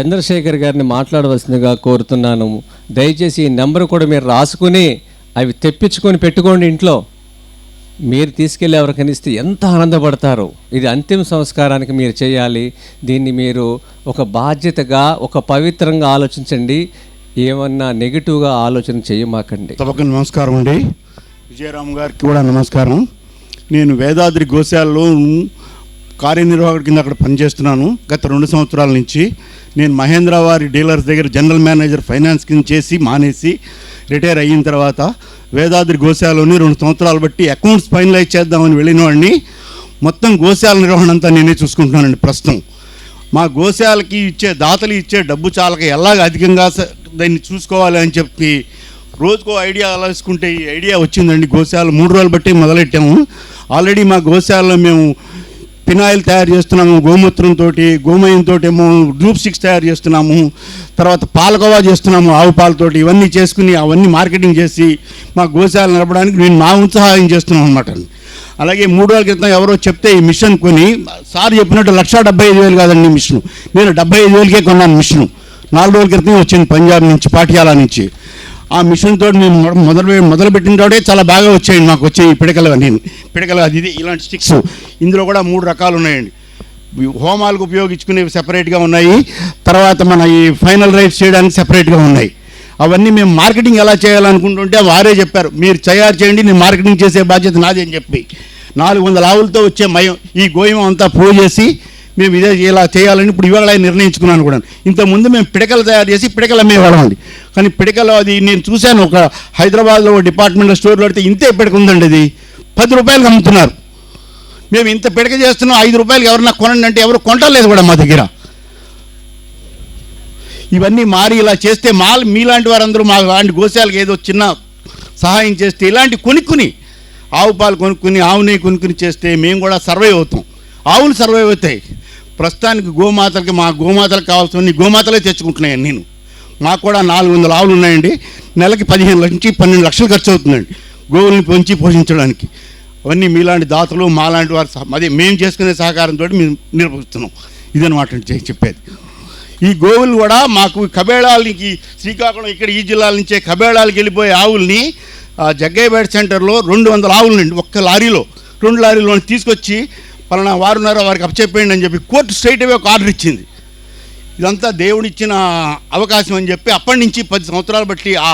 చంద్రశేఖర్ గారిని మాట్లాడవలసిందిగా కోరుతున్నాను. దయచేసి ఈ నెంబర్ కూడా మీరు రాసుకుని అవి తెప్పించుకొని పెట్టుకోండి ఇంట్లో. మీరు తీసుకెళ్ళి ఎవరికైనా ఇస్తే ఎంత ఆనందపడతారో. ఇది అంతిమ సంస్కారానికి మీరు చేయాలి. దీన్ని మీరు ఒక బాధ్యతగా ఒక పవిత్రంగా ఆలోచించండి. ఏమన్నా నెగిటివ్గా ఆలోచన చేయమాకండి. తప్పక నమస్కారం అండి. విజయరామ్ గారికి కూడా నమస్కారం. నేను వేదాద్రి గోశాలలో కార్యనిర్వాహకుడి కింద అక్కడ పనిచేస్తున్నాను. గత రెండు సంవత్సరాల నుంచి నేను మహేంద్ర వారి డీలర్స్ దగ్గర జనరల్ మేనేజర్ ఫైనాన్స్ కింద చేసి మానేసి రిటైర్ అయిన తర్వాత వేదాద్రి గోశాలని రెండు సంవత్సరాలు బట్టి అకౌంట్స్ ఫైనలైజ్ చేద్దామని వెళ్ళిన వాడిని మొత్తం గోశాల నిర్వహణ అంతా నేనే చూసుకుంటున్నానండి ప్రస్తుతం. మా గోశాలకి ఇచ్చే దాతలు ఇచ్చే డబ్బు చాలక ఎలాగ అధికంగా స- దాన్ని చూసుకోవాలి అని చెప్పి రోజుకో ఐడియా ఆలోచుకుంటే ఈ ఐడియా వచ్చిందండి. గోశాల మూడు రోజులు బట్టి మొదలెట్టాము. ఆల్రెడీ మా గోశాలలో మేము పినాయిల్ తయారు చేస్తున్నాము గోమూత్రంతో గోమయంతో ఏమో గ్రూప్ సిక్స్ తయారు చేస్తున్నాము తర్వాత పాలకోవా చేస్తున్నాము ఆవు పాలతోటి ఇవన్నీ చేసుకుని అవన్నీ మార్కెటింగ్ చేసి మా గోశాల నడపడానికి నేను నా ఉత్సాహం చేస్తున్నాం అనమాట అలాగే మూడు రోజుల క్రితం ఎవరో చెప్తే ఈ మిషన్ కొని సార్ చెప్పినట్టు లక్ష డెబ్బై ఐదు వేలు కాదండి మిషన్. నేను డెబ్బై ఐదు వేలకే కొన్నాను మిషన్. నాలుగు రోజుల క్రితం వచ్చింది పంజాబ్ నుంచి పాటియాల నుంచి. ఆ మిషన్ తోటి మేము మొదలు మొదలుపెట్టిన చాలా బాగా వచ్చాయండి మాకు వచ్చాయి ఈ పిడకలు నేను పిడకలు అది ఇది ఇలాంటి స్టిక్స్ ఇందులో కూడా మూడు రకాలు ఉన్నాయండి. హోమాలకు ఉపయోగించుకునేవి సెపరేట్గా ఉన్నాయి. తర్వాత మన ఈ ఫైనల్ రైట్స్ చేయడానికి సెపరేట్గా ఉన్నాయి. అవన్నీ మేము మార్కెటింగ్ ఎలా చేయాలనుకుంటుంటే వారే చెప్పారు. మీరు తయారు చేయండి నేను మార్కెటింగ్ చేసే బాధ్యత నాది అని చెప్పి. నాలుగు వందల ఆవులతో వచ్చే మయం ఈ గోయం అంతా ప్రూవ్ చేసి మేము ఇదే ఇలా చేయాలని ఇప్పుడు ఇవాళ నిర్ణయించుకున్నాను కూడా. ఇంతకుముందు మేము పిడకలు తయారు చేసి పిడకలు అమ్మేవాళ్ళం కానీ పిడకలు అది నేను చూశాను ఒక హైదరాబాద్లో డిపార్ట్మెంట్లో స్టోర్లో పెడితే ఇంతే పిడక ఉందండి అది పది రూపాయలకు అమ్ముతున్నారు. మేము ఇంత పిడక చేస్తున్నాం ఐదు రూపాయలు ఎవరన్నా కొనండి అంటే ఎవరు కొంటలేదు కూడా మా దగ్గర. ఇవన్నీ మారి ఇలా చేస్తే మా మీలాంటి వారందరూ మా లాంటి గోశాలకు ఏదో చిన్న సహాయం చేస్తే ఇలాంటి కొనుక్కుని ఆవు పాలు కొనుక్కుని ఆవు నెయ్యి కొనుక్కుని చేస్తే మేము కూడా సర్వైవ్ అవుతాం. ఆవులు సర్వైవ్ అవుతాయి. ప్రస్తుతానికి గోమాతలకి మా గోమాతలకు కావాల్సిన గోమాతలే తెచ్చుకుంటున్నాయండి నేను. మాకు కూడా నాలుగు వందల ఆవులు ఉన్నాయండి. నెలకి పదిహేను నుంచి పన్నెండు లక్షలు ఖర్చు అవుతుందండి గోవుల్ని పెంచి పోషించడానికి. అవన్నీ మీలాంటి దాతలు మాలాంటి వారు సహ- అదే మేము చేసుకునే సహకారంతో మేము నిర్వహిస్తున్నాం ఇదనమాట చెప్పేది. ఈ గోవులు కూడా మాకు కబేళాలకి శ్రీకాకుళం ఇక్కడ ఈ జిల్లాల నుంచే కబేళాలకి వెళ్ళిపోయే ఆవుల్ని జగ్గయ్యపేట సెంటర్లో రెండు వందల ఆవులండి ఒక్క లారీలో. రెండు లారీలో తీసుకొచ్చి పలానా వారున్నారో వారికి అప్పచెప్పేయండి అని చెప్పి కోర్టు స్ట్రైట్ అవే ఒక ఆర్డర్ ఇచ్చింది. ఇదంతా దేవుడిచ్చిన అవకాశం అని చెప్పి అప్పటి నుంచి పది సంవత్సరాలు బట్టి ఆ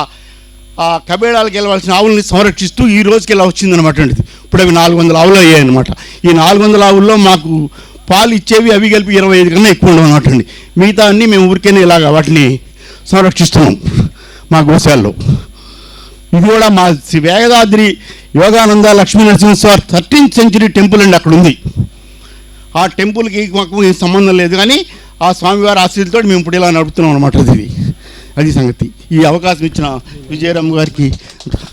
ఆ కబేడాలకు వెళ్ళవలసిన ఆవుల్ని సంరక్షిస్తూ ఈ రోజుకి ఇలా వచ్చిందనమాట అండి. ఇప్పుడు అవి నాలుగు వందల ఆవులు అయ్యాయి అనమాట ఈ నాలుగు వందల ఆవుల్లో మాకు పాలు ఇచ్చేవి అవి కలిపి ఇరవై ఐదు కన్నా ఎక్కువ ఉండవు అనమాట అండి. మిగతా అన్నీ మేము ఊరికేనే ఇలాగ వాటిని సంరక్షిస్తున్నాం మా గోశాల్లో. ఇది కూడా మా Sri Vegadadri Yogananda Lakshmi Narasimhaswamy thirteenth century temple అండి అక్కడ ఉంది. ఆ టెంపుల్కి మాకు సంబంధం లేదు కానీ ఆ స్వామివారి ఆశీర్తో మేము ఇప్పుడు ఇలా నడుపుతున్నాం అనమాట అది. అది సంగతి. ఈ అవకాశం ఇచ్చిన విజయరామ్ గారికి.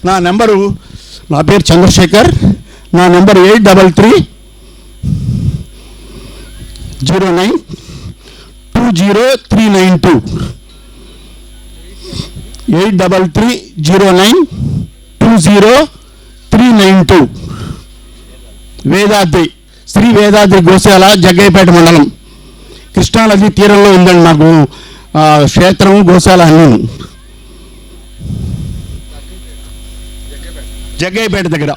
నా నెంబరు నా పేరు చంద్రశేఖర్. నా number eight double three zero nine two zero three nine two. Eight double three zero nine two zero three nine two. Vedadri. Sri Vedadri గోశాల జగ్గయ్యపేట మండలం. కృష్ణానది తీరంలో ఉందండి మాకు క్షేత్రం గోశాల అన్ని. జగ్గయ్యపేట దగ్గర.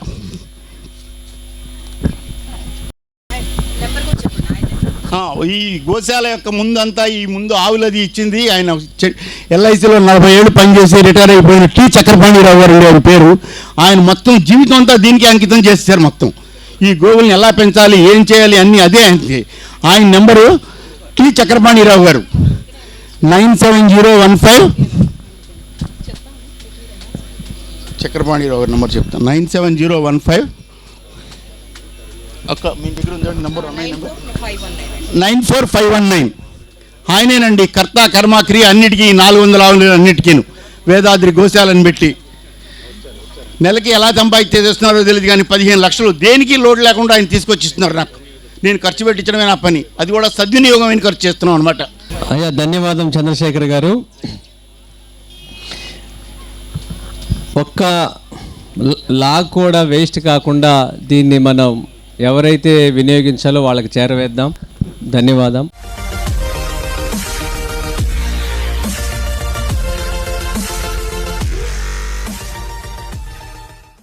ఈ గోశాల యొక్క ముందంతా ఈ ముందు ఆవులది ఇచ్చింది. ఆయన ఎల్ఐసిలో నలభై ఏళ్ళు పనిచేసి రిటైర్ అయిపోయిన టీ. చక్రపాణిరావు గారు ఉండే ఆయన పేరు. ఆయన మొత్తం జీవితం అంతా దీనికి అంకితం చేస్తారు మొత్తం. ఈ గోవుల్ని ఎలా పెంచాలి ఏం చేయాలి అన్నీ అదే ఆయనకి. ఆయన నెంబరు టి చక్రపాణిరావు గారు. Nine seven zero one five. Chakrapanirao గారి నెంబర్ చెప్తాను nine seven zero one five. అక్క మీ దగ్గర ఉందండి number nine four five one nine. ఆయనేనండి కర్త కర్మ క్రియ అన్నిటికీ నాలుగు వందల ఆరు అన్నిటికీను. వేదాద్రి గోశాలను పెట్టి నెలకి ఎలా సంపాదించే చేస్తున్నారో తెలియదు కానీ పదిహేను లక్షలు దేనికి లోడ్ లేకుండా ఆయన తీసుకొచ్చి ఇస్తున్నారు నాకు. నేను ఖర్చు పెట్టించడమే నా పని. అది కూడా సద్వినియోగమైన ఖర్చు చేస్తున్నాం అనమాట అయ్యా ధన్యవాదం చంద్రశేఖర్ గారు. ఒక్క లా కూడా వేస్ట్ కాకుండా దీన్ని మనం ఎవరైతే వినియోగించాలో వాళ్ళకి చేరవేద్దాం. ధన్యవాదం.